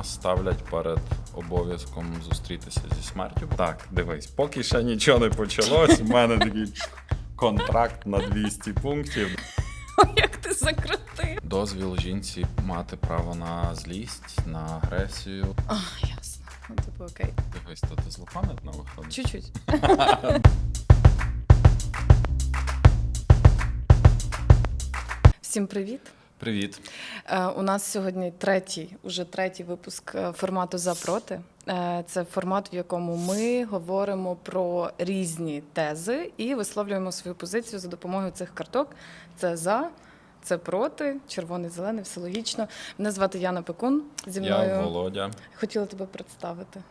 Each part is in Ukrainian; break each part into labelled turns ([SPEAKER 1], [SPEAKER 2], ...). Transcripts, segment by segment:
[SPEAKER 1] нас ставлять перед обов'язком зустрітися зі смертю. Так, дивись, поки ще нічого не почалось, у мене такий контракт на 200 пунктів.
[SPEAKER 2] Як ти закрутив?
[SPEAKER 1] Дозвіл жінці мати право на злість, на агресію.
[SPEAKER 2] А, ясно. Ну, типу, окей.
[SPEAKER 1] Дивись, то ти злопам'ятна виходить.
[SPEAKER 2] Чуть-чуть. Всім привіт.
[SPEAKER 1] Привіт.
[SPEAKER 2] Е, У нас сьогодні третій, уже третій випуск е, формату за проти. Е, Це формат, в якому ми говоримо про різні тези і висловлюємо свою позицію за допомогою цих карток. Це за, це проти, червоний, зелений, все логічно. Мене звати Яна Пекун. Зі мною
[SPEAKER 1] Я Володя.
[SPEAKER 2] хотіла тебе представити.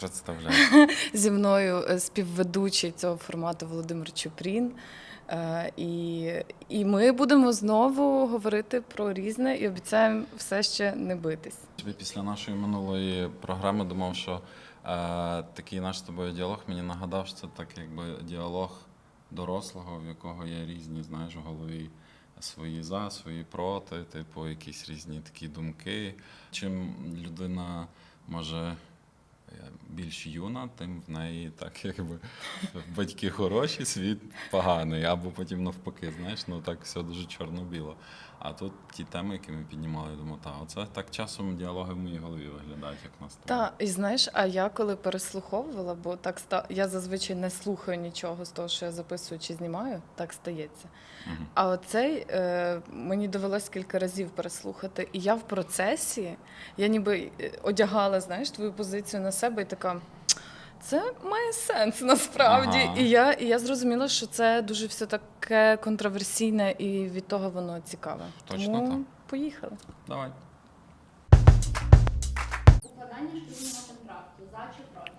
[SPEAKER 1] Представляю.
[SPEAKER 2] Зі мною співведучий цього формату Володимир Чупрін. Е, І, і ми будемо знову говорити про різне і обіцяємо все ще не битись.
[SPEAKER 1] Після нашої минулої програми думав, що е, такий наш з тобою діалог мені нагадав, що це так якби діалог дорослого, в якого є різні, знаєш, в голові свої за, свої проти, типу, якісь різні такі думки. Чим людина може більш юна, тим в неї так якби батьки хороші, світ поганий, або потім навпаки, знаєш, ну так все дуже чорно-біло. А тут ті теми, які ми піднімали, я думаю, та, оце так часом діалоги в моїй голові виглядають, як нас
[SPEAKER 2] Та і знаєш, а я коли переслуховувала, бо так ста я зазвичай не слухаю нічого з того, що я записую чи знімаю, так стається.
[SPEAKER 1] Мгм.
[SPEAKER 2] А оцей е, мені довелось кілька разів переслухати, і я в процесі, я ніби е, одягала, знаєш, твою позицію на себе і така. Це має сенс насправді.
[SPEAKER 1] Ага.
[SPEAKER 2] І я, і я зрозуміла, що це дуже все таке контроверсійне, і від того воно цікаве.
[SPEAKER 1] Точно
[SPEAKER 2] Тому
[SPEAKER 1] так.
[SPEAKER 2] поїхали.
[SPEAKER 1] Давай.
[SPEAKER 3] Укладання шлюбного контракту за чи проти?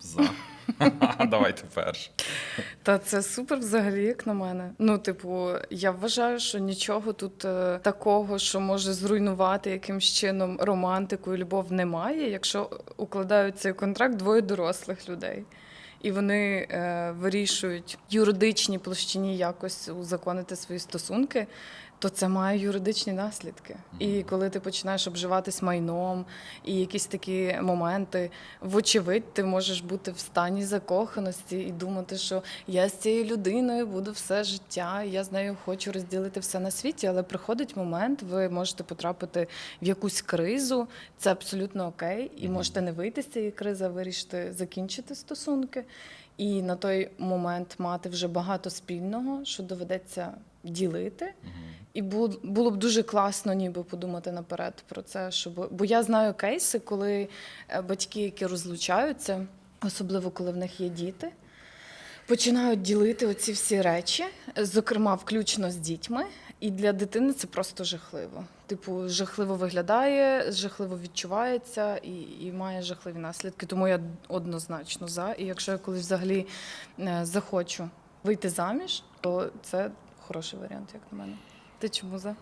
[SPEAKER 1] За. Давайте перше.
[SPEAKER 2] Та це супер взагалі, як на мене. Ну, типу, я вважаю, що нічого тут е, такого, що може зруйнувати якимсь чином романтику і любов, немає, якщо укладають цей контракт двоє дорослих людей. І вони е, вирішують юридичній площині якось узаконити свої стосунки, то це має юридичні наслідки. І коли ти починаєш обживатись майном, і якісь такі моменти, вочевидь, ти можеш бути в стані закоханості і думати, що я з цією людиною буду все життя, я з нею хочу розділити все на світі, але приходить момент, ви можете потрапити в якусь кризу, це абсолютно окей, і можете не вийти з цієї кризи, а вирішити закінчити стосунки. І на той момент мати вже багато спільного, що доведеться ділити. І бу- було б дуже класно, ніби подумати наперед про це, щоб бо я знаю кейси, коли е, батьки, які розлучаються, особливо коли в них є діти, починають ділити оці всі речі, зокрема, включно з дітьми. І для дитини це просто жахливо. Типу, жахливо виглядає, жахливо відчувається і, і має жахливі наслідки. Тому я однозначно за. І якщо я колись взагалі е, захочу вийти заміж, то це хороший варіант, як на мене. Ти чому за?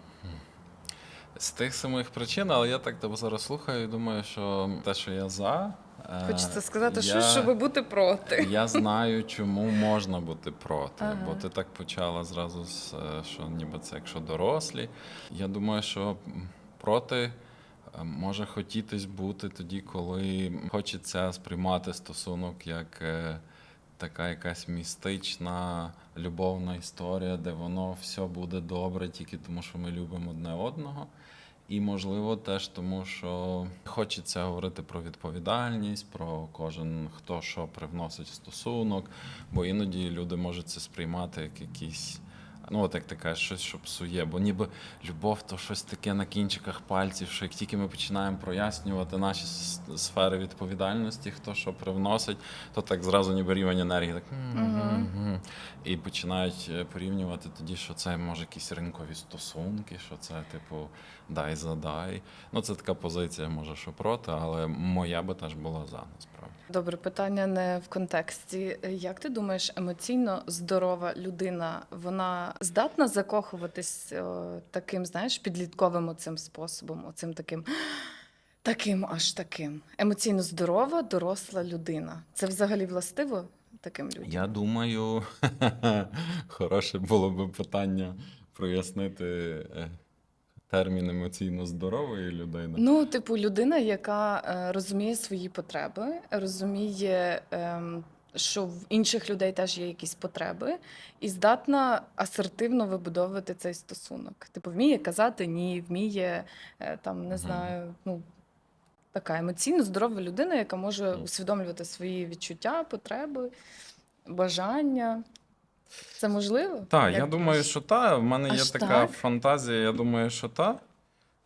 [SPEAKER 1] З тих самих причин, але я так тебе зараз слухаю і думаю, що те, що я за. е,
[SPEAKER 2] Хочеться сказати,
[SPEAKER 1] я,
[SPEAKER 2] що щоб бути проти.
[SPEAKER 1] Я знаю, чому можна бути проти.
[SPEAKER 2] Ага.
[SPEAKER 1] Бо ти так почала зразу з е, що ніби це якщо дорослі. Я думаю, що проти. е, Може хотітись бути тоді, коли хочеться сприймати стосунок як така якась містична любовна історія, де воно все буде добре тільки тому, що ми любимо одне одного. І, можливо, теж тому, що хочеться говорити про відповідальність, про кожен хто що привносить в стосунок, бо іноді люди можуть це сприймати як якісь. Ну, от як ти кажеш, щось, що псує, бо ніби любов то щось таке на кінчиках пальців, що як тільки ми починаємо прояснювати наші сфери відповідальності, хто що привносить, то так зразу ніби рівень енергії так «м-м-м-м». і починають е, порівнювати тоді, що це може якісь ринкові стосунки, що це типу дай задай. Ну це така позиція, може, що проти, але моя би теж була за насправді.
[SPEAKER 2] Добре, питання не в контексті. Як ти думаєш, емоційно здорова людина, вона здатна закохуватись о, таким, знаєш, підлітковим оцим способом, оцим таким. Таким аж таким. Емоційно здорова, доросла людина. Це взагалі властиво таким людям?
[SPEAKER 1] Я думаю, хороше було би питання прояснити. Е, термін емоційно здорової людини.
[SPEAKER 2] Ну, типу, людина, яка е, розуміє свої потреби, розуміє, ем, що в інших людей теж є якісь потреби, і здатна асертивно вибудовувати цей стосунок. Типу, вміє казати ні, вміє е, там, не знаю, ну. Така емоційно здорова людина, яка може усвідомлювати свої відчуття, потреби, бажання. Це можливо?
[SPEAKER 1] Так, я думаю, що та. В мене є така
[SPEAKER 2] так?
[SPEAKER 1] фантазія, я думаю, що та.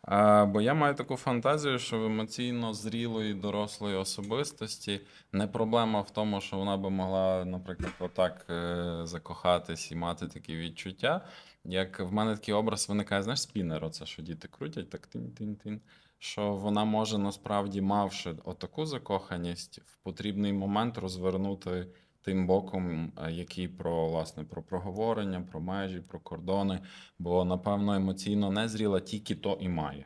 [SPEAKER 1] А, бо я маю таку фантазію, що в емоційно зрілої дорослої особистості не проблема в тому, що вона би могла, наприклад, отак е, закохатись і мати такі відчуття. Як в мене такий образ виникає, знаєш, спінер, оце, що діти крутять, так тин-тин-тин. Що вона може насправді, мавши отаку закоханість, в потрібний момент розвернути тим боком, який про власне про проговорення, про межі, про кордони. Бо напевно емоційно незріла тільки то і має.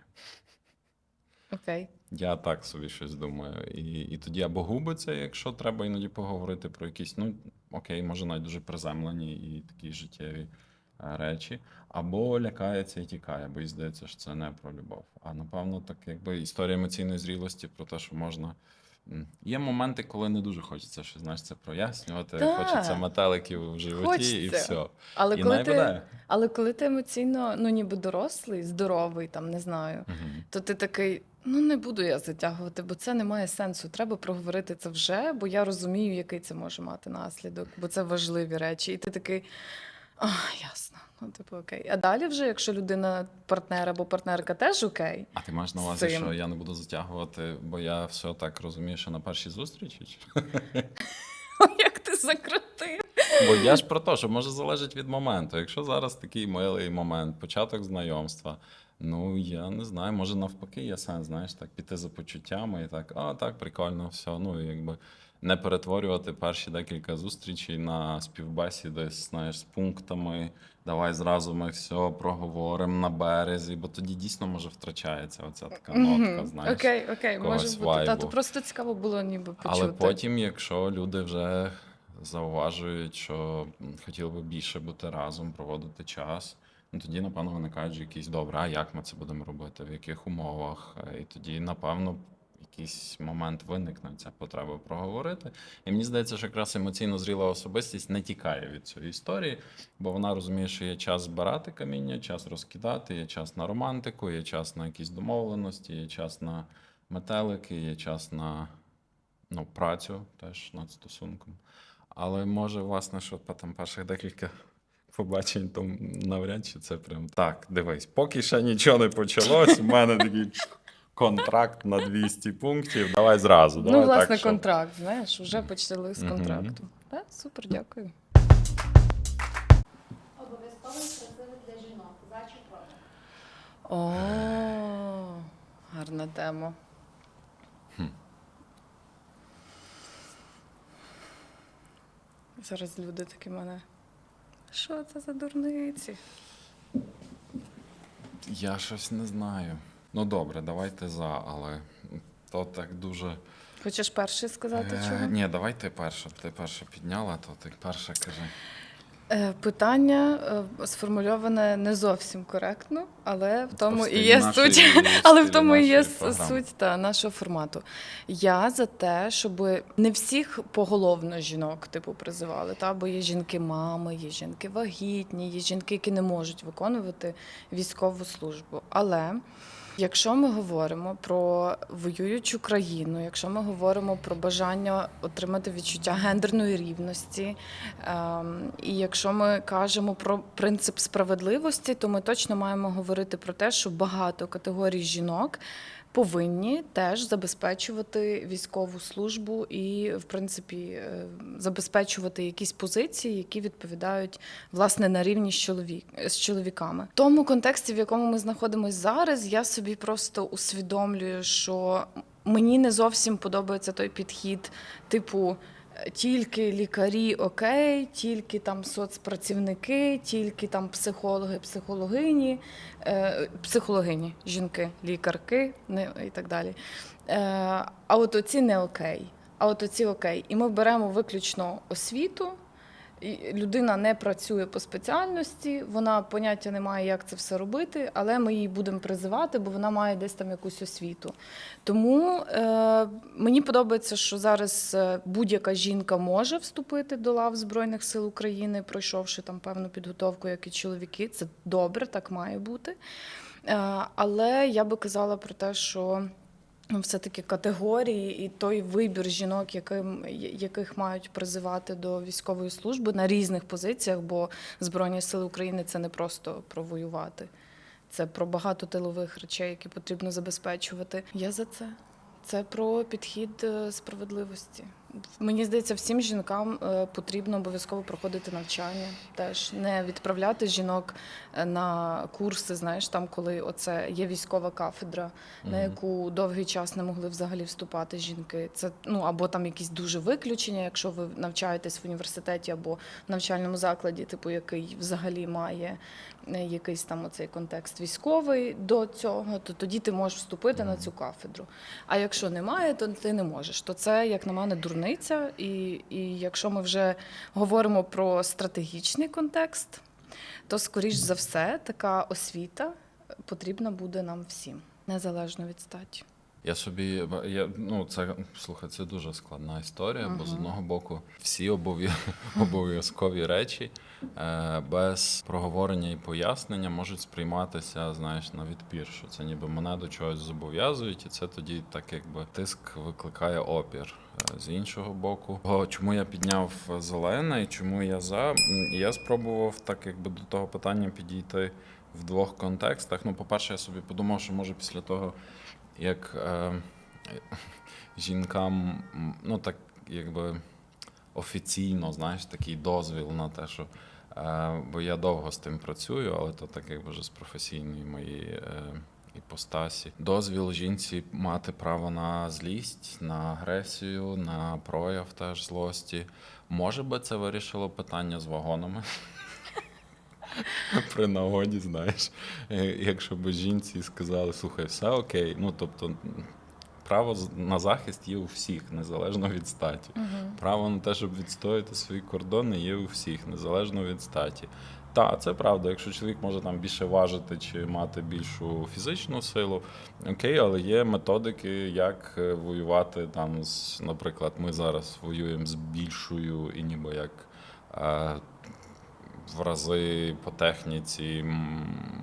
[SPEAKER 2] Окей.
[SPEAKER 1] Я так собі щось думаю. І, і тоді або губиться, якщо треба іноді поговорити про якісь, ну окей, може навіть дуже приземлені і такі життєві речі, або лякається і тікає, бо їй здається, що це не про любов. А напевно, так якби історія емоційної зрілості про те, що можна. Є моменти, коли не дуже хочеться щось, знаєш, це прояснювати.
[SPEAKER 2] Так.
[SPEAKER 1] Хочеться метеликів в животі і все.
[SPEAKER 2] Але
[SPEAKER 1] і
[SPEAKER 2] коли ти, але коли ти емоційно, ну ніби дорослий, здоровий, там не знаю,
[SPEAKER 1] Мгм.
[SPEAKER 2] то ти такий. Ну, не буду я затягувати, бо це не має сенсу. Треба проговорити це вже, бо я розумію, який це може мати наслідок, бо це важливі речі. І ти такий, а, ясно. Ну, типу, окей. А далі, вже, якщо людина партнер або партнерка теж окей,
[SPEAKER 1] А ти маєш на увазі,
[SPEAKER 2] цим.
[SPEAKER 1] що я не буду затягувати, бо я все так розумію, що на першій зустрічі?
[SPEAKER 2] як ти закрутив?
[SPEAKER 1] Бо я ж про те, що може залежить від моменту. Якщо зараз такий милий момент, початок знайомства, ну я не знаю, може навпаки є сенс, знаєш, так піти за почуттями і так, а так, прикольно, все. Ну, якби не перетворювати перші декілька зустрічей на співбесіди, знаєш, з пунктами. Давай зразу ми все проговоримо на березі, бо тоді дійсно може втрачається оця така нотка, знаєш.
[SPEAKER 2] Окей, окей, може бути. Та, то просто цікаво було ніби почути.
[SPEAKER 1] Але потім, якщо люди вже зауважують, що хотіли би більше бути разом, проводити час, ну тоді, напевно, виникають якісь добре, а як ми це будемо робити, в яких умовах? Е, І тоді, напевно, якийсь момент виникне ця потреба проговорити. І мені здається, що якраз емоційно зріла особистість не тікає від цієї історії, бо вона розуміє, що є час збирати каміння, час розкидати, є час на романтику, є час на якісь домовленості, є час на метелики, є час на ну, працю теж над стосунком. Але може, власне, що там перших декілька побачень, то навряд чи це прям так. Дивись, поки ще нічого не почалось, у мене такий контракт на 200 пунктів. Давай зразу. Давай
[SPEAKER 2] ну, власне,
[SPEAKER 1] так, що...
[SPEAKER 2] контракт, знаєш, вже почали з контракту. Так, супер, дякую.
[SPEAKER 3] Обов'язковий красивий для жінок. За чи проти?
[SPEAKER 2] О, гарна тема. Зараз люди такі мене. Що це за дурниці?
[SPEAKER 1] Я щось не знаю. Ну добре, давайте за, але то так дуже.
[SPEAKER 2] Хочеш перший сказати
[SPEAKER 1] Е,
[SPEAKER 2] чого?
[SPEAKER 1] Ні, давай ти перша. Ти перша підняла, то ти перша кажи.
[SPEAKER 2] Е, Питання е, сформульоване не зовсім коректно, але в тому і є
[SPEAKER 1] нашої-
[SPEAKER 2] суть. Але в тому і є
[SPEAKER 1] нашої програми.
[SPEAKER 2] суть та нашого формату. Я за те, щоб не всіх поголовно жінок типу призивали. Та бо є жінки-мами, є жінки вагітні, є жінки, які не можуть виконувати військову службу. Але Якщо ми говоримо про воюючу країну, якщо ми говоримо про бажання отримати відчуття гендерної рівності, ем, і якщо ми кажемо про принцип справедливості, то ми точно маємо говорити про те, що багато категорій жінок повинні теж забезпечувати військову службу і, в принципі, е, забезпечувати якісь позиції, які відповідають власне на рівні з, чоловік, з чоловіками. В тому контексті, в якому ми знаходимося зараз, я собі просто усвідомлюю, що мені не зовсім подобається той підхід, типу. Тільки лікарі окей, тільки там соцпрацівники, тільки там психологи, психологині, е, психологині, жінки, лікарки не, і так далі. Е, а от оці не окей. А от оці окей. І ми беремо виключно освіту, людина не працює по спеціальності, вона поняття не має, як це все робити, але ми її будемо призивати, бо вона має десь там якусь освіту. Тому е, мені подобається, що зараз е, будь-яка жінка може вступити до лав Збройних сил України, пройшовши там певну підготовку, як і чоловіки. Це добре, так має бути. Е, але я би казала про те, що все-таки категорії і той вибір жінок, яким, яких мають призивати до військової служби на різних позиціях, бо Збройні сили України це не просто про воювати. Це про багато тилових речей, які потрібно забезпечувати. Я за це. Це про підхід е, справедливості. Мені здається, всім жінкам е, потрібно обов'язково проходити навчання. Теж не відправляти жінок е, на курси, знаєш, там, коли оце є військова кафедра, на яку довгий час не могли взагалі вступати жінки. Це ну або там якісь дуже виключення, якщо ви навчаєтесь в університеті або в навчальному закладі, типу який взагалі має е, якийсь там оцей контекст військовий до цього, то тоді ти можеш вступити на цю кафедру. А якщо немає, то ти не можеш. То це, як на мене, дурниця. І, і якщо ми вже говоримо про стратегічний контекст, то скоріш за все така освіта потрібна буде нам всім, незалежно від статі.
[SPEAKER 1] Я собі я, ну це слухай, це дуже складна історія, бо з одного боку всі обов'я- обов'язкові речі е, без проговорення і пояснення можуть сприйматися, знаєш, на відпір, що це ніби мене до чогось зобов'язують, і це тоді так якби тиск викликає опір. Е, З іншого боку, О, чому я підняв зелене і чому я за? Я спробував так, якби до того питання підійти в двох контекстах. Ну, по-перше, я собі подумав, що може після того як е, жінкам, ну так якби офіційно, знаєш, такий дозвіл на те, що. Е, бо я довго з тим працюю, але то так якби вже з професійної моєї е, іпостасі. Дозвіл жінці мати право на злість, на агресію, на прояв теж злості. Може би це вирішило питання з вагонами? При нагоді, знаєш, Е, якщо б жінці сказали, слухай, все окей. Ну тобто право на захист є у всіх, незалежно від статі. Право на те, щоб відстояти свої кордони, є у всіх, незалежно від статі. Так, це правда. Якщо чоловік може там більше важити чи мати більшу фізичну силу, окей, але є методики, як е, воювати там з, наприклад, ми зараз воюємо з більшою і ніби як. В рази по техніці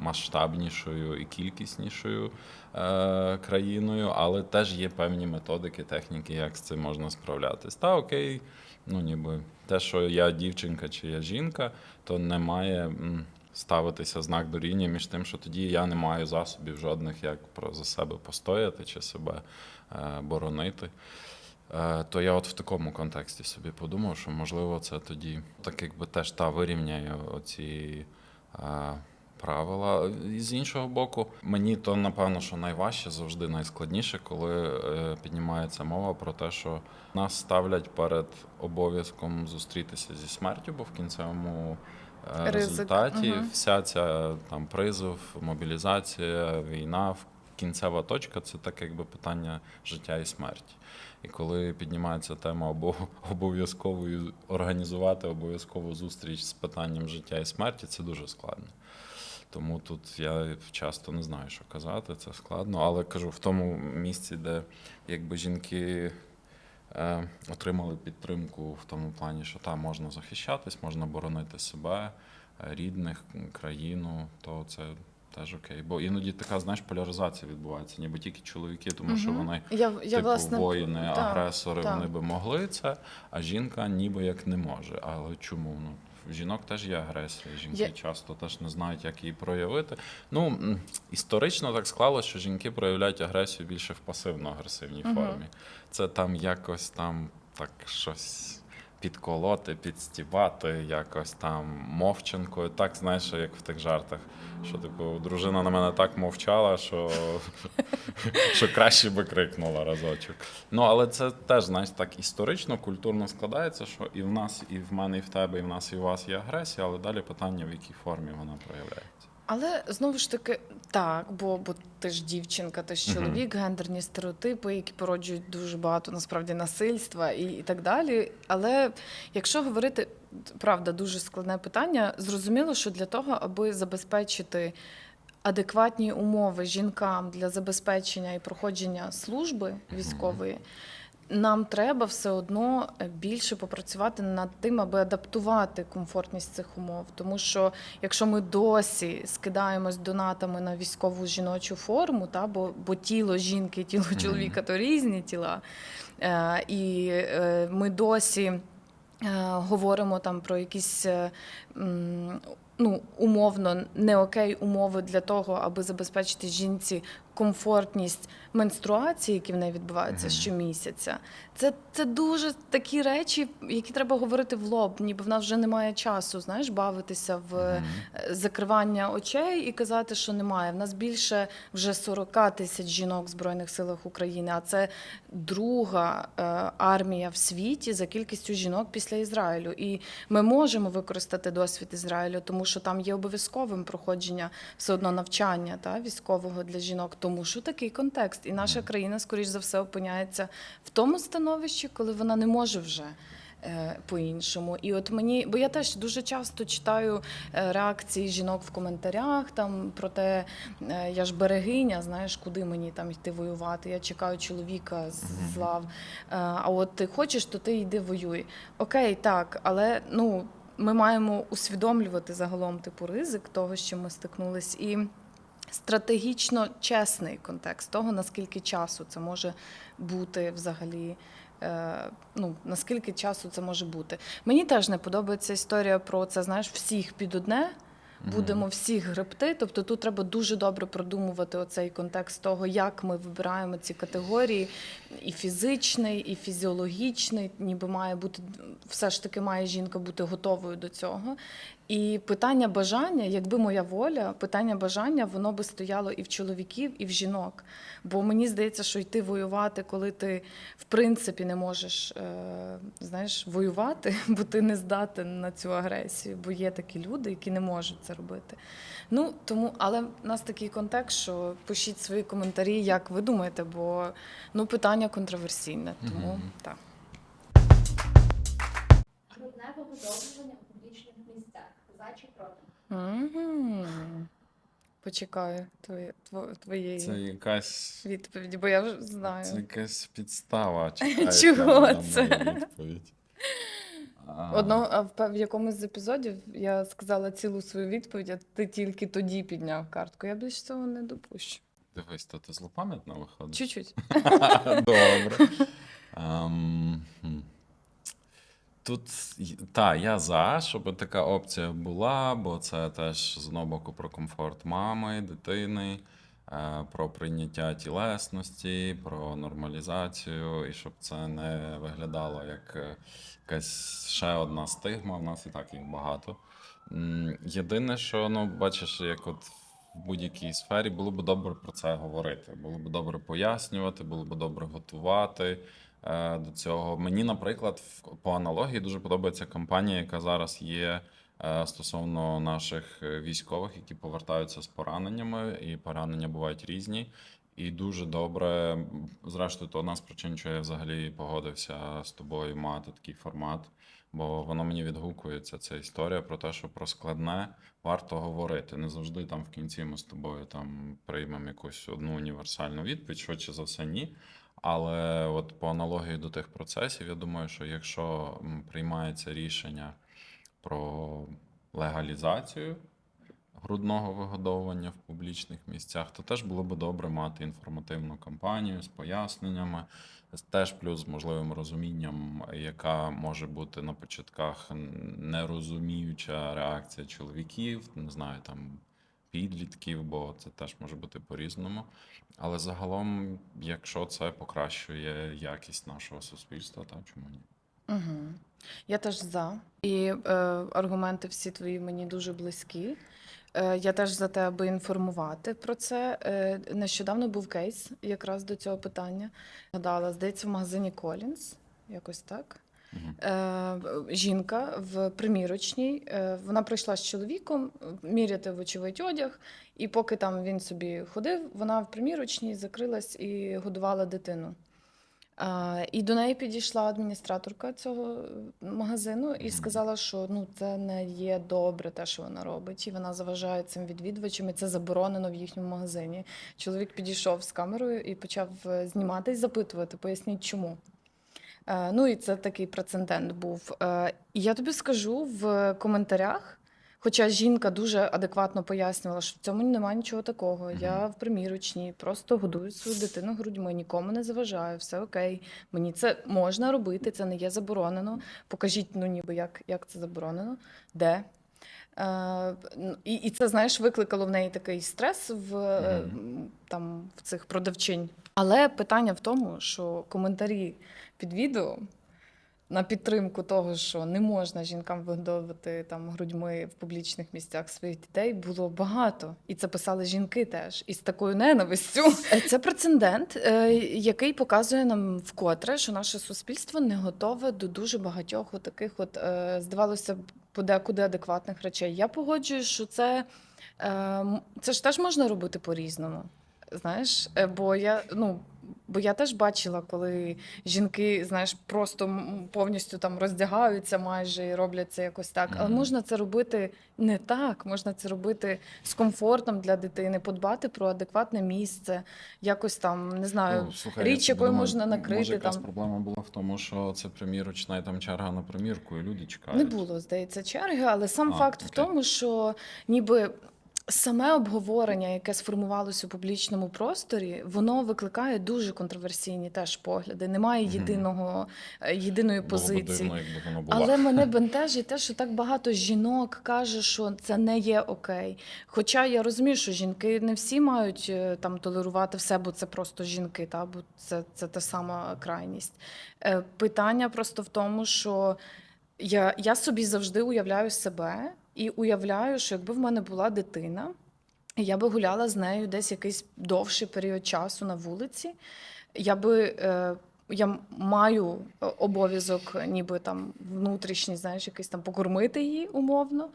[SPEAKER 1] масштабнішою і кількіснішою е, країною, але теж є певні методики, техніки, як з цим можна справлятись. Та окей, ну ніби те, що я дівчинка чи я жінка, то не має ставитися знак дорівняння між тим, що тоді я не маю засобів жодних, як про за себе постояти чи себе е, боронити. Е, То я от в такому контексті собі подумав, що можливо це тоді так якби теж та вирівняє оці е, правила. І з іншого боку, мені то напевно, що найважче завжди найскладніше, коли е, піднімається мова про те, що нас ставлять перед обов'язком зустрітися зі смертю, бо в кінцевому е, результаті
[SPEAKER 2] мгм.
[SPEAKER 1] вся ця там призов, мобілізація, війна, кінцева точка це так якби питання життя і смерті. І коли піднімається тема обо- обов'язкової організувати обов'язкову зустріч з питанням життя і смерті, це дуже складно. Тому тут я часто не знаю, що казати, це складно. Але кажу, в тому місці, де якби жінки е, отримали підтримку в тому плані, що там можна захищатись, можна боронити себе, е, рідних, країну, то це теж окей. Бо іноді така, знаєш, поляризація відбувається, ніби тільки чоловіки, тому що вони
[SPEAKER 2] Я, я
[SPEAKER 1] типу,
[SPEAKER 2] власне
[SPEAKER 1] воїни,
[SPEAKER 2] так,
[SPEAKER 1] агресори,
[SPEAKER 2] так.
[SPEAKER 1] вони би могли це, а жінка ніби як не може. Але чому? Ну, в жінок теж є агресія. Жінки
[SPEAKER 2] Я-
[SPEAKER 1] часто теж не знають, як її проявити. Ну, історично так склалося, що жінки проявляють агресію більше в пасивно-агресивній
[SPEAKER 2] Мгм.
[SPEAKER 1] формі. Це там якось там так щось. Підколоти, підстібати, якось там мовчанкою. Так, знаєш, як в тих жартах, що типу дружина на мене так мовчала, що що краще би крикнула разочок. Ну, але це теж, знаєш, так історично, культурно складається, що і в нас, і в мене, і в тебе, і в нас, і в вас є агресія, але далі питання, в якій формі вона проявляється.
[SPEAKER 2] Але знову ж таки, так, бо, бо ти ж дівчинка, ти ж чоловік, гендерні стереотипи, які породжують дуже багато насправді насильства і, і так далі. Але якщо говорити, правда, дуже складне питання, зрозуміло, що для того, аби забезпечити адекватні умови жінкам для забезпечення і проходження служби військової. Нам треба все одно е, більше попрацювати над тим, аби адаптувати комфортність цих умов. Тому що якщо ми досі скидаємось донатами на військову жіночу форму, та бо, бо тіло жінки, і тіло чоловіка то різні тіла, е, і е, ми досі е, говоримо там про якісь е, ну, умовно не окей умови для того, аби забезпечити жінці комфортність менструації, які в неї відбуваються щомісяця. Це, це дуже такі речі, які треба говорити в лоб, ніби в нас вже немає часу, знаєш, бавитися в е, закривання очей і казати, що немає. В нас більше вже 40 тисяч жінок в Збройних силах України, а це друга е, армія в світі за кількістю жінок після Ізраїлю. І ми можемо використати досвід Ізраїлю, тому що там є обов'язковим проходження все одно навчання та, військового для жінок, тому що такий контекст. І наша країна, скоріш за все, опиняється в тому становищі, коли вона не може вже. е, По-іншому, і от мені, бо я теж дуже часто читаю е, реакції жінок в коментарях там про те, е, я ж берегиня, знаєш, куди мені там йти воювати. Я чекаю чоловіка з лав. А от ти хочеш, то ти йди воюй. Окей, так, але ну ми маємо усвідомлювати загалом типу ризик того, чим ми стикнулись, і стратегічно чесний контекст того, наскільки часу це може бути взагалі. е, Ну, наскільки часу це може бути. Мені теж не подобається історія про це, знаєш, всіх під одне. Будемо всіх гребти. Тобто тут треба дуже добре продумувати оцей контекст того, як ми вибираємо ці категорії, і фізичний, і фізіологічний, ніби має бути все ж таки має жінка бути готовою до цього. І питання бажання, якби моя воля, питання бажання, воно би стояло і в чоловіків, і в жінок. Бо мені здається, що йти воювати, коли ти в принципі не можеш е, знаєш, воювати, бо ти не здатен на цю агресію, бо є такі люди, які не можуть це робити. Ну тому, але в нас такий контекст, що пишіть свої коментарі, як ви думаєте, бо ну питання контроверсійне. Тому
[SPEAKER 1] Мгм.
[SPEAKER 2] так.
[SPEAKER 3] Грудне вигодовування у публічних місцях. За чи проти?
[SPEAKER 2] Почекаю твоє, тво- твоєї
[SPEAKER 1] Це якась
[SPEAKER 2] відповіді, бо я вже
[SPEAKER 1] Це якась підстава. Чекай,
[SPEAKER 2] Чого це?
[SPEAKER 1] мою відповідь. А,
[SPEAKER 2] Одного а в в якомусь з епізодів я сказала цілу свою відповідь, а ти тільки тоді підняв картку. Я більше цього не допущу.
[SPEAKER 1] Дивись, то ти злопам'ятна виходить?
[SPEAKER 2] Чуть-чуть.
[SPEAKER 1] Добре. Ем, хм. Тут та, я за, щоб така опція була, бо це теж з одного боку про комфорт мами, дитини, е, про прийняття тілесності, про нормалізацію, і щоб це не виглядало як е, якась ще одна стигма. В нас і так їх багато. Єдине, що ну, бачиш, як от в будь-якій сфері було б добре про це говорити. Було б добре пояснювати, було б добре готувати до цього. Мені, наприклад, по аналогії дуже подобається кампанія, яка зараз є е, стосовно наших е, військових, які повертаються з пораненнями, і поранення бувають різні. І дуже добре, зрештою, то одна з причин, що я взагалі погодився з тобою мати такий формат, бо воно мені відгукується. Ця історія про те, що про складне варто говорити. Не завжди там в кінці ми з тобою там приймемо якусь одну універсальну відповідь, швидше за все, ні. Але от по аналогії до тих процесів, я думаю, що якщо приймається рішення про легалізацію грудного вигодовування в публічних місцях, то теж було би добре мати інформативну кампанію з поясненнями, теж плюс можливим розумінням, яка може бути на початках нерозуміюча реакція чоловіків, не знаю, там підлітків, бо це теж може бути по-різному. Але загалом, якщо це покращує якість нашого суспільства, то чому ні?
[SPEAKER 2] Угу. Я теж за. І е, аргументи всі твої мені дуже близькі. Е, я теж за те, аби інформувати про це. Е, нещодавно був кейс якраз до цього питання. Гадала, здається, в магазині Collins, якось так. Е, жінка в примірочній. Е, вона прийшла з чоловіком міряти вочевидь одяг, і поки там він собі ходив, вона в примірочній закрилась і годувала дитину. Е, і до неї підійшла адміністраторка цього магазину і сказала, що ну це не є добре, те, що вона робить, і вона заважає цим відвідувачам, і це заборонено в їхньому магазині. Чоловік підійшов з камерою і почав знімати і запитувати, поясніть, чому. Е, Ну і це такий прецедент був. Е, І я тобі скажу в коментарях, хоча жінка дуже адекватно пояснювала, що в цьому немає нічого такого. Я
[SPEAKER 1] Мгм.
[SPEAKER 2] в примірочній, просто годую свою дитину грудьми, нікому не заважаю, все окей. Мені це можна робити, це не є заборонено. Покажіть, ну ніби як, як це заборонено, де. Е, і, і це, знаєш, викликало в неї такий стрес в,
[SPEAKER 1] Мгм.
[SPEAKER 2] там, в цих продавчинь. Але питання в тому, що коментарі під відео на підтримку того, що не можна жінкам вигодовувати там грудьми в публічних місцях своїх дітей, було багато. І це писали жінки теж із такою ненавистю. Е, Це прецедент, е, який показує нам вкотре, що наше суспільство не готове до дуже багатьох таких, от е, здавалося б, подекуди адекватних речей. Я погоджуюсь, що це, е, це ж теж можна робити по-різному. Знаєш, бо я ну. Бо я теж бачила, коли жінки, знаєш, просто повністю там роздягаються майже і роблять це якось так. Але можна це робити не так. Можна це робити з комфортом для дитини, подбати про адекватне місце, якось там не знаю.
[SPEAKER 1] Ну, слухай,
[SPEAKER 2] річ, якою
[SPEAKER 1] думаю,
[SPEAKER 2] можна накрити,
[SPEAKER 1] Може, якась
[SPEAKER 2] там.
[SPEAKER 1] проблема була в тому, що це примірочна і там черга на примірку, і люди чекають.
[SPEAKER 2] Не було, здається, черги, але сам
[SPEAKER 1] А,
[SPEAKER 2] факт в тому, що ніби. Саме обговорення, яке сформувалося у публічному просторі, воно викликає дуже контроверсійні теж погляди. Немає єдиного е, єдиної
[SPEAKER 1] Було
[SPEAKER 2] позиції.
[SPEAKER 1] дивно, якби воно було.
[SPEAKER 2] Але мене бентежить те, що так багато жінок каже, що це не є окей. Хоча я розумію, що жінки не всі мають е, там толерувати все, бо це просто жінки, та бо це, це та сама крайність. Е, Питання просто в тому, що я, я собі завжди уявляю себе і уявляю, що якби в мене була дитина, і я би гуляла з нею десь якийсь довший період часу на вулиці. Я би е, я маю е, обов'язок, ніби там внутрішній, знаєш, якийсь там покормити її умовно.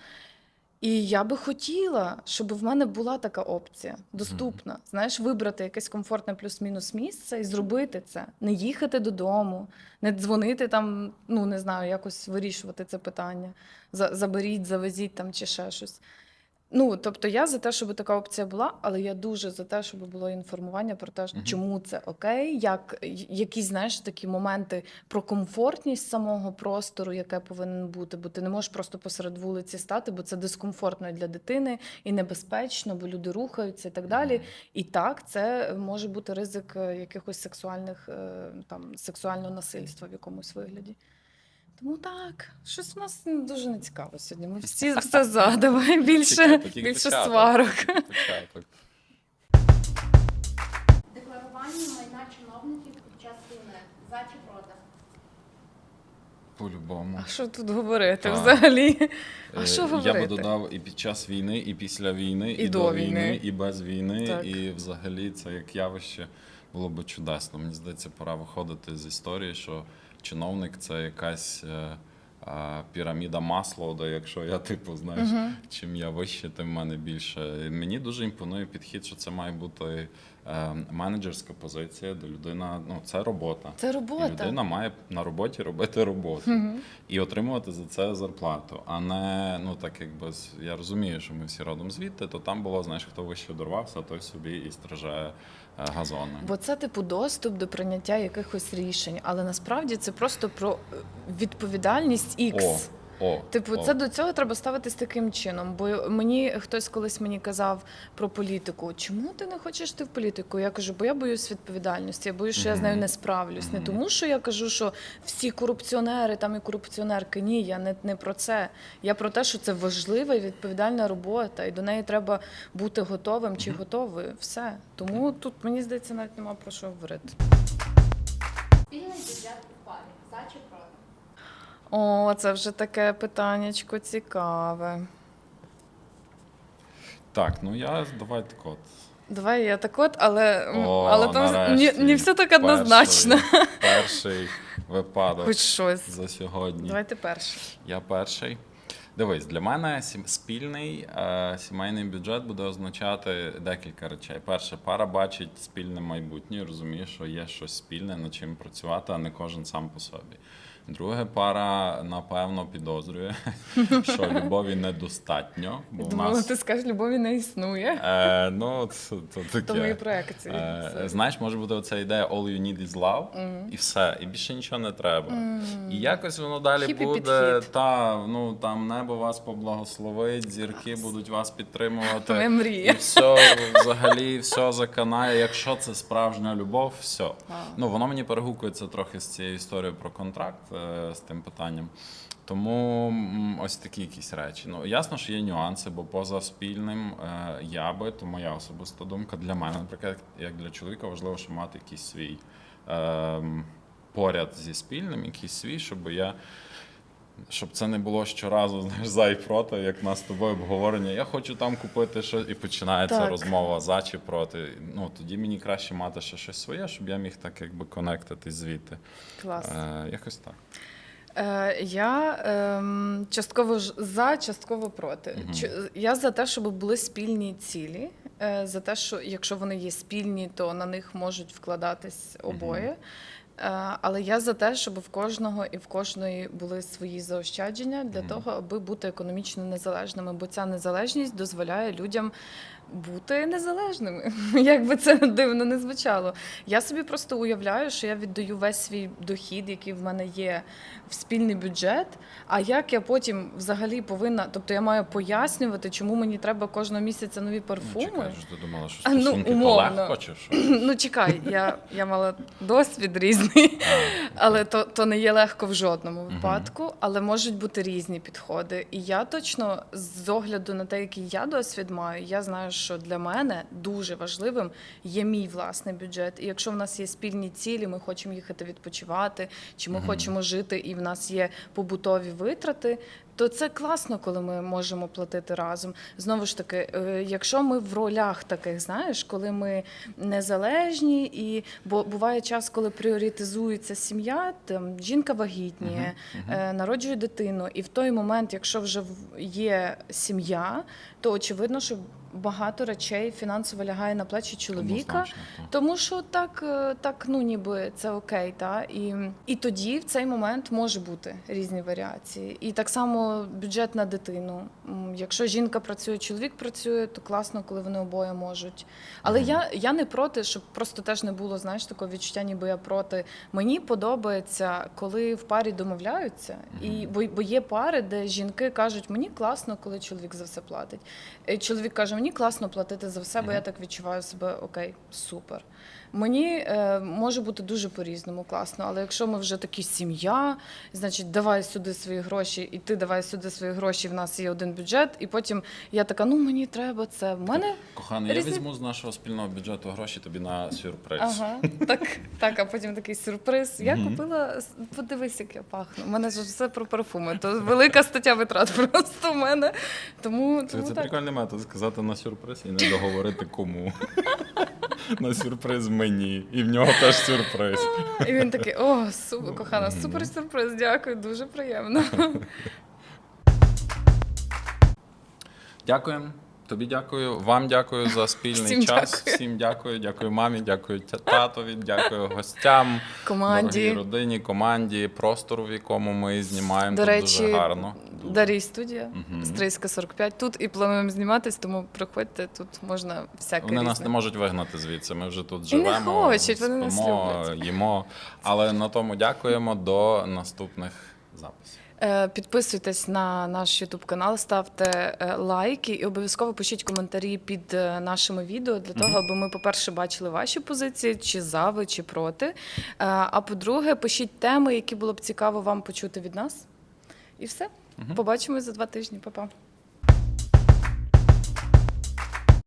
[SPEAKER 2] І я би хотіла, щоб в мене була така опція доступна. Знаєш, вибрати якесь комфортне плюс-мінус місце і зробити це. Не їхати додому, не дзвонити там, ну не знаю, якось вирішувати це питання. За- Заберіть, завезіть там чи ще щось. Ну, тобто я за те, щоб така опція була, але я дуже за те, щоб було інформування про те,
[SPEAKER 1] Мгм.
[SPEAKER 2] чому це окей, як якісь знаєш такі моменти про комфортність самого простору, яке повинен бути. Бо ти не можеш просто посеред вулиці стати, бо це дискомфортно для дитини і небезпечно, бо люди рухаються і так далі. І так, це може бути ризик е, якихось сексуальних е, там сексуального насильства в якомусь вигляді. Тому так, щось в нас дуже не цікаво сьогодні. Ми всі все за. Давай більше,
[SPEAKER 1] тільки
[SPEAKER 2] більше
[SPEAKER 1] початок.
[SPEAKER 2] сварок.
[SPEAKER 1] Початок.
[SPEAKER 3] Декларування майна чиновників під час війни. За чи проти?
[SPEAKER 1] По-любому.
[SPEAKER 2] А що тут говорити
[SPEAKER 1] Так.
[SPEAKER 2] взагалі? А
[SPEAKER 1] Е,
[SPEAKER 2] що
[SPEAKER 1] Я
[SPEAKER 2] говорити?
[SPEAKER 1] би додав і під час війни, і після війни, і,
[SPEAKER 2] І до війни.
[SPEAKER 1] і без війни.
[SPEAKER 2] Так.
[SPEAKER 1] І взагалі це як явище було би чудесно. Мені здається, пора виходити з історії, що чиновник це якась. е, Піраміда масло. де якщо я типу, знаєш,
[SPEAKER 2] Мгм.
[SPEAKER 1] чим я вище, тим в мене більше. І Мені дуже імпонує підхід, що це має бути менеджерська позиція, де людина, ну це робота.
[SPEAKER 2] Це
[SPEAKER 1] І
[SPEAKER 2] робота.
[SPEAKER 1] людина має на роботі робити роботу
[SPEAKER 2] Мгм.
[SPEAKER 1] і отримувати за це зарплату, а не ну так якби я розумію, що ми всі родом звідти, то там було, знаєш, хто вище дорвався, той собі і стриже е, газони.
[SPEAKER 2] Бо це типу доступ до прийняття якихось рішень, але насправді це просто про е, відповідальність X.
[SPEAKER 1] о,
[SPEAKER 2] Типу,
[SPEAKER 1] о.
[SPEAKER 2] це до цього треба ставитись таким чином. Бо мені хтось колись мені казав про політику. Чому ти не хочеш йти в політику? Я кажу, бо я боюсь відповідальності. Я боюсь, що я з нею не справлюсь. Не тому, що я кажу, що всі корупціонери там і корупціонерки. Ні, я не, не про це. Я про те, що це важлива і відповідальна робота, і до неї треба бути готовим чи готовою. Все. Тому тут мені здається, навіть нема про що говорити.
[SPEAKER 3] Спільний бюджет у парі. За чи проти?
[SPEAKER 2] О, це вже таке питаннячко цікаве.
[SPEAKER 1] Так, ну я давай так от.
[SPEAKER 2] Давай я так от, але,
[SPEAKER 1] О,
[SPEAKER 2] але там не, не все так однозначно.
[SPEAKER 1] Перший, перший випадок
[SPEAKER 2] Хоч щось.
[SPEAKER 1] за сьогодні.
[SPEAKER 2] Давайте перше.
[SPEAKER 1] Я перший. Дивись, для мене спільний е, сімейний бюджет буде означати декілька речей. Перше, пара бачить спільне майбутнє, розуміє, що є щось спільне, над чим працювати, а не кожен сам по собі. Друге, пара напевно підозрює, що любові недостатньо, бо
[SPEAKER 2] Думала,
[SPEAKER 1] нас
[SPEAKER 2] ти скажеш, любові не існує.
[SPEAKER 1] е, ну це, це таке.
[SPEAKER 2] То мої проекції.
[SPEAKER 1] Е, знаєш, може бути оця ідея all you need is love, і все, і більше нічого не треба. І якось воно далі
[SPEAKER 2] Хіпі
[SPEAKER 1] буде.
[SPEAKER 2] підхід.
[SPEAKER 1] Та ну там небо вас поблагословить, зірки будуть вас підтримувати.
[SPEAKER 2] Моя
[SPEAKER 1] І все взагалі все заканає. Якщо це справжня любов, все. Ну воно мені перегукується трохи з цією історією про контракт е, з тим питанням. Тому ось такі якісь речі. Ну ясно, що є нюанси, бо поза спільним е, я би, то моя особиста думка для мене, наприклад, як для чоловіка, важливо, щоб мати якийсь свій е, поряд зі спільним, якийсь свій, щоб я. Щоб це не було щоразу, знаєш, за і проти, як в нас з тобою обговорення. Я хочу там купити щось, і починається
[SPEAKER 2] Так.
[SPEAKER 1] розмова за чи проти. Ну тоді мені краще мати ще щось своє, щоб я міг так якби конектитись звідти.
[SPEAKER 2] Клас.
[SPEAKER 1] Е, якось так.
[SPEAKER 2] Е, я ем, частково ж за, частково проти.
[SPEAKER 1] Мгм.
[SPEAKER 2] Ч- я за те, щоб були спільні цілі. Е, за те, що якщо вони є спільні, то на них можуть вкладатись обоє. Е, але я за те, щоб в кожного і в кожної були свої заощадження для
[SPEAKER 1] mm.
[SPEAKER 2] того, аби бути економічно незалежними. Бо ця незалежність дозволяє людям бути незалежними. Як би це дивно не звучало. Я собі просто уявляю, що я віддаю весь свій дохід, який в мене є, в спільний бюджет. А як я потім взагалі повинна, тобто я маю пояснювати, чому мені треба кожного місяця нові
[SPEAKER 1] Ну,
[SPEAKER 2] парфуми.
[SPEAKER 1] чекай, що ти думала, що
[SPEAKER 2] ну, умовно.
[SPEAKER 1] легко чи що?
[SPEAKER 2] Ну чекай, я, я мала досвід різний, але то, то не є легко в жодному випадку, але можуть бути різні підходи. І я точно з огляду на те, який я досвід маю, я знаю, що для мене дуже важливим є мій власний бюджет. І якщо в нас є спільні цілі, ми хочемо їхати відпочивати, чи ми
[SPEAKER 1] Мгм.
[SPEAKER 2] хочемо жити, і в нас є побутові витрати. То це класно, коли ми можемо платити разом. Знову ж таки, е, якщо ми в ролях таких, знаєш, коли ми незалежні, і бо буває час, коли пріоритизується сім'я, там жінка вагітніє, е, народжує дитину, і в той момент, якщо вже є сім'я, то очевидно, що багато речей фінансово лягає на плечі чоловіка.
[SPEAKER 1] Однозначно, так.
[SPEAKER 2] Тому що так, е, так ну ніби це окей, та і, і тоді в цей момент може бути різні варіації. І так само бюджет на дитину. М, Якщо жінка працює, чоловік працює, то класно, коли вони обоє можуть. Але я, я не проти, щоб просто теж не було знаєш такого відчуття, ніби я проти. Мені подобається, коли в парі домовляються, і бо, бо є пари, де жінки кажуть, мені класно, коли чоловік за все платить. Е, Чоловік каже, мені класно платити за все, бо я так відчуваю себе окей, супер. Мені е, може бути дуже по-різному класно, але якщо ми вже такі сім'я, значить давай сюди свої гроші, і ти давай сюди свої гроші. В нас є один бюджет, і потім я така, ну мені треба це. В мене
[SPEAKER 1] Коханий, я візьму з нашого спільного бюджету гроші тобі на сюрприз.
[SPEAKER 2] ага, так, так, а потім такий сюрприз. Я купила, подивись, як я пахну. У мене ж все про парфуми. То велика стаття витрат просто в мене. Тому,
[SPEAKER 1] Це,
[SPEAKER 2] тому
[SPEAKER 1] це
[SPEAKER 2] так.
[SPEAKER 1] прикольний метод сказати на сюрприз і не договорити кому. На сюрприз мені. І в нього теж сюрприз.
[SPEAKER 2] І він такий: о, супер, кохана, супер сюрприз, дякую, дуже приємно.
[SPEAKER 1] Дякуємо. Тобі дякую, вам дякую за спільний
[SPEAKER 2] Всім
[SPEAKER 1] час.
[SPEAKER 2] дякую.
[SPEAKER 1] Всім дякую. Дякую мамі, дякую татові, дякую гостям,
[SPEAKER 2] Команді.
[SPEAKER 1] дорогій родині, команді, простору, в якому ми знімаємо.
[SPEAKER 2] До
[SPEAKER 1] Тут
[SPEAKER 2] речі,
[SPEAKER 1] дуже гарно.
[SPEAKER 2] Дарій студія,
[SPEAKER 1] Мгм.
[SPEAKER 2] Стрийська 45. Тут і плануємо зніматись, тому приходьте, тут можна всяке
[SPEAKER 1] Вони нас не можуть вигнати звідси. Ми вже тут
[SPEAKER 2] І не
[SPEAKER 1] живемо,
[SPEAKER 2] хочуть, вони нас люблять.
[SPEAKER 1] їмо. Але на тому дякуємо до наступних записів.
[SPEAKER 2] Е, Підписуйтесь на наш YouTube канал, ставте е, лайки і обов'язково пишіть коментарі під е, нашими відео для того, аби ми, по-перше, бачили ваші позиції, чи за ви, чи проти. А по-друге, пишіть теми, які було б цікаво вам почути від нас. І все. Побачимось за два тижні. Па-па.